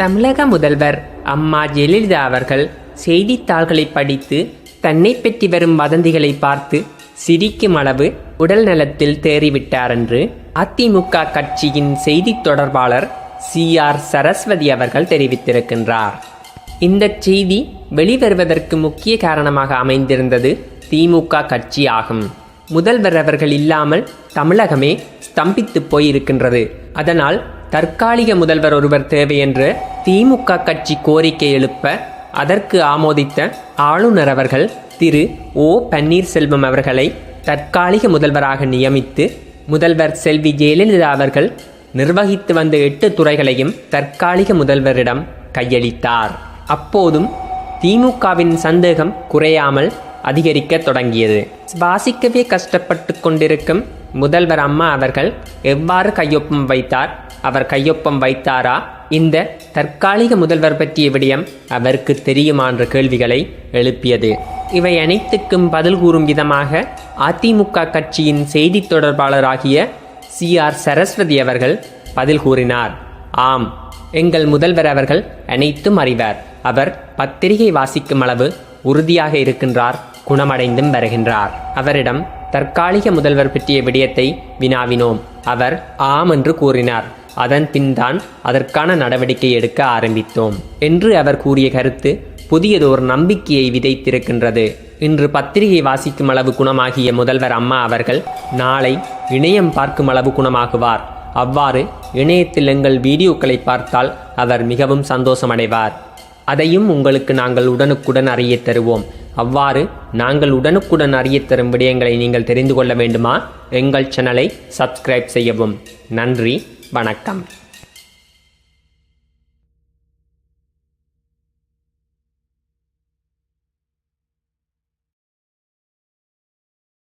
தமிழக முதல்வர் அம்மா ஜெயலலிதா அவர்கள் செய்தித்தாள்களை படித்து தன்னை பற்றி வரும் வதந்திகளை பார்த்து சிரிக்கும் அளவு உடல் நலத்தில் தேறிவிட்டார் என்று அதிமுக கட்சியின் செய்தித் தொடர்பாளர் சி ஆர் சரஸ்வதி அவர்கள் தெரிவித்திருக்கின்றார். இந்த செய்தி வெளிவருவதற்கு முக்கிய காரணமாக அமைந்திருந்தது திமுக கட்சி ஆகும். முதல்வர் அவர்கள் இல்லாமல் தமிழகமே ஸ்தம்பித்து போயிருக்கின்றது. அதனால் தற்காலிக முதல்வர் ஒருவர் தேவை என்று திமுக கட்சி கோரிக்கை எழுப்ப அதற்கு ஆமோதித்த ஆளுநர் அவர்கள் திரு. ஓ. பன்னீர்செல்வம் அவர்களை தற்காலிக முதல்வராக நியமித்து முதல்வர் செல்வி ஜெயலலிதா அவர்கள் நிர்வகித்து வந்த எட்டு துறைகளையும் தற்காலிக முதல்வரிடம் கையளித்தார். அப்போதும் திமுகவின் சந்தேகம் குறையாமல் அதிகரிக்க தொடங்கியது. சுவாசிக்கவே கஷ்டப்பட்டு கொண்டிருக்கும் முதல்வர் அம்மா அவர்கள் எவ்வாறு கையொப்பம் வைத்தார்? அவர் கையொப்பம் வைத்தாரா? இந்த தற்காலிக முதல்வர் பற்றிய விடயம் அவருக்கு தெரியுமா என்ற கேள்விகளை எழுப்பியது. இவை அனைத்துக்கும் பதில் கூறும் விதமாக அதிமுக கட்சியின் செய்தித் தொடர்பாளராகிய சி. ஆர். சரஸ்வதி அவர்கள் பதில் கூறினார். ஆம் எங்கள் முதல்வர் அவர்கள் அனைத்தும் அறிவார். அவர் பத்திரிகை வாசிக்கும் அளவு உறுதியாக இருக்கின்றார் குணமடைந்தும் வருகின்றார். அவரிடம் தற்காலிக முதல்வர் பற்றிய விடயத்தை வினாவினோம். அவர் ஆம் என்று கூறினார். அதன் பின்தான் அதற்கான நடவடிக்கை எடுக்க ஆரம்பித்தோம். என்று அவர் கூறிய கருத்து புதியதோர் நம்பிக்கையை விதைத்திருக்கின்றது. இன்று பத்திரிகை வாசிக்கும் அளவு குணமாகிய முதல்வர் அம்மா அவர்கள் நாளை இணையம் பார்க்கும் அளவு குணமாகுவார். அவ்வாறு இணையத்தில் எங்கள் வீடியோக்களை பார்த்தால் அவர் மிகவும் சந்தோஷமடைவார். அதையும் உங்களுக்கு நாங்கள் உடனுக்குடன் அறிய தருவோம். அவ்வாறு நாங்கள் உடனுக்குடன் அறியத்தரும் விடயங்களை நீங்கள் தெரிந்து கொள்ள வேண்டுமா? எங்கள் சேனலை சப்ஸ்கிரைப் செய்யவும். நன்றி வணக்கம்.